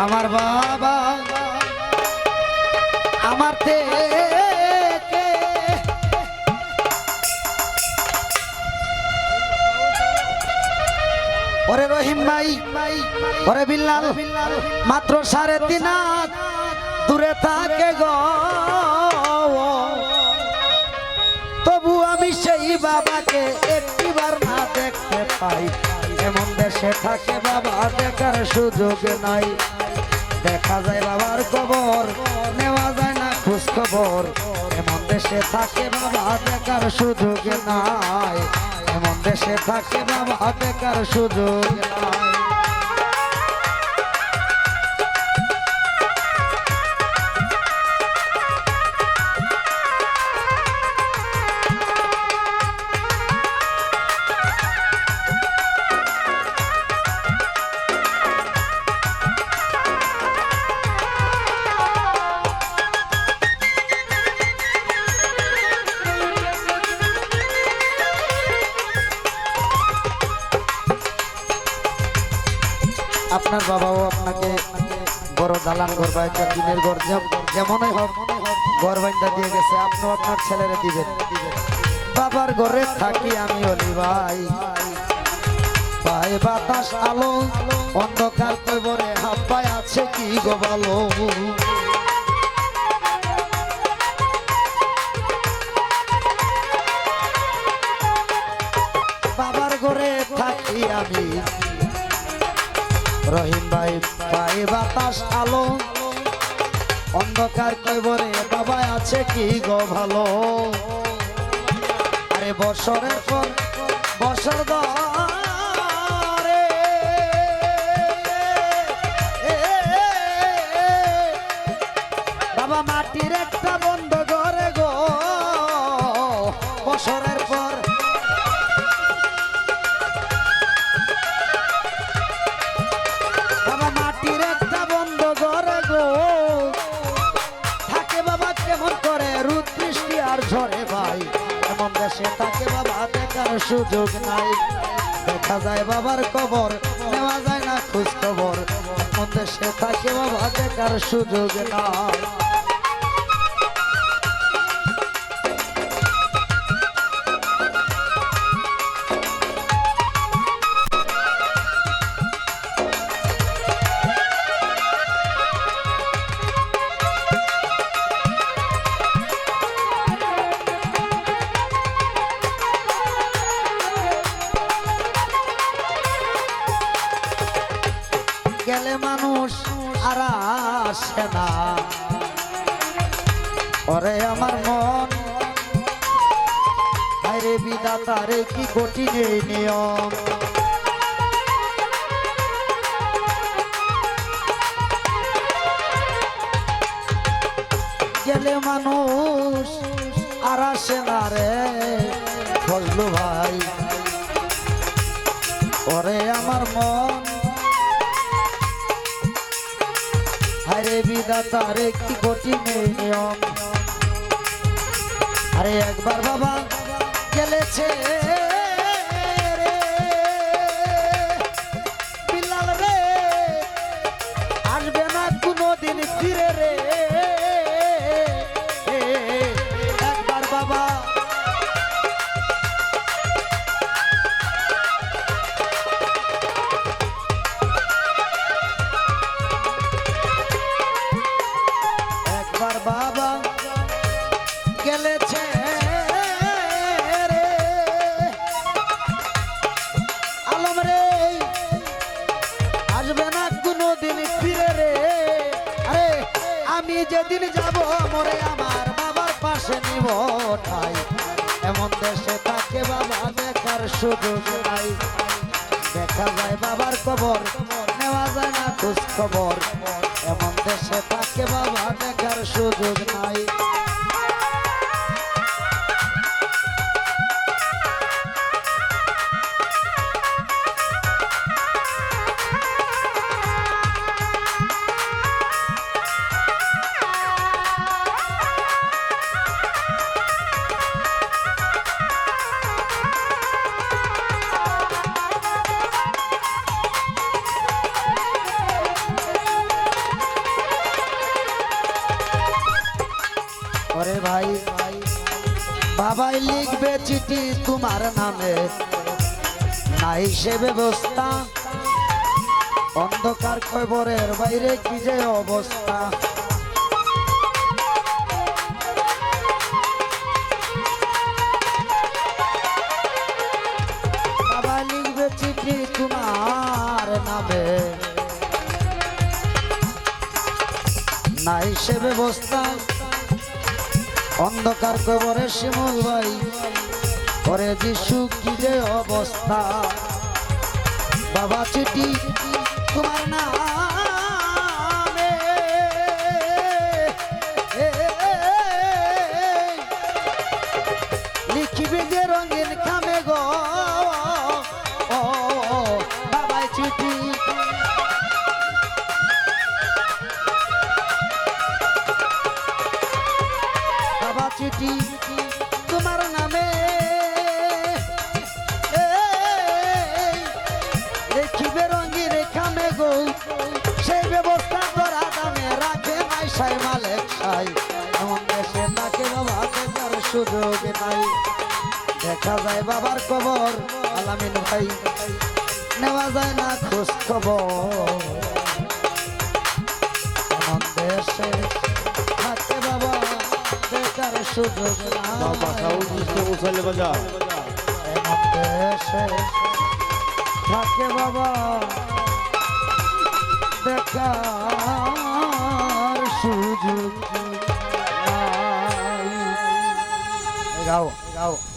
আমার বাবা, আমার ওরে রহিম ভাই, ওরে বিল্লাল, মাত্র সাড়ে তিন দূরে থাকে গো। তবু আমি সেই বাবাকে একটিবার না দেখতে পাই। এমন দেশে থাকে বাবা, দেখার সুযোগ নাই। দেখা যায় বাবার কবর, নেওয়া যায় না খোঁজ খবর এমন দেশে থাকে বাবা, দেখার সুযোগ নাই। এমন দেশে থাকে বাবা, দেখার সুযোগ নাই। আপনার বাবাও আপনাকে বড় দালান ঘর বা একটা দিনের ঘর, যেম- যেমনই হোক, ঘর বাইন্দা দিয়ে গেছে। আপনিও আপনার ছেলেরে দিবেন। বাবার ঘরে থাকি আমি অলি ভাই। পায়ে বাতাস, আলো, অন্ধকার কবরে হাপ্পায় আছে কি গো বলো? বাবার ঘরে থাকি আমি। রহিম ভাই পায়ে বাতাস আলো। অন্ধকার কইবরে বাবা আছে কি গো ভালো? আরে বছরের পর বছর ধরে এমন দেশে থাকে বাবা, দেখার সুযোগ নাই। দেখা যায় বাবার কবর, নেওয়া যায় না খোঁজ খবর। এমন দেশে থাকে বাবা, দেখার সুযোগ নাই। আসে না। ওরে আমার মন। আরে বিদাতারে কি কঠিন নিয়ম। গেলে মানুষ আর আসে না রে। ফজলু ভাই, ওরে আমার মন। আরে বিদাতারে কি কঠিন নিয়ম। আরে একবার বাবা গেলেছে। গেলেছে রে। আলম রে, আসবে রে। আমি যেদিন যাব মরে আমার বাবার পাশে নিব ঠাই। এমন দেশে তাকে বাবা দেখার সুযোগ নাই। দেখা যায় বাবার কবর, নেওয়া যায় না খোঁজ খবর এমন দেশে তাকে বাবা দেখার সুযোগ নাই। বাবাই লিখবে চিঠি তোমার নামে। নাই সে ব্যবস্থা। অন্ধকার খবরের বাইরে কি যে অবস্থা। বাবা লিখবে চিঠি নাই সে ব্যবস্থা। অন্ধকার কবরে শিমুল ভাই। করে যিশু কি অবস্থা। বাবা চিঠি তোমার নামে? সুযোগ নাই। দেখা যায় বাবার কবর আলামিন ভাই নেওয়া যায় না খোঁজ খবর দেশে থাকে বাবা দেখার সুযোগ দেশে থাকে বাবা দেখার সুযোগ legal, legal.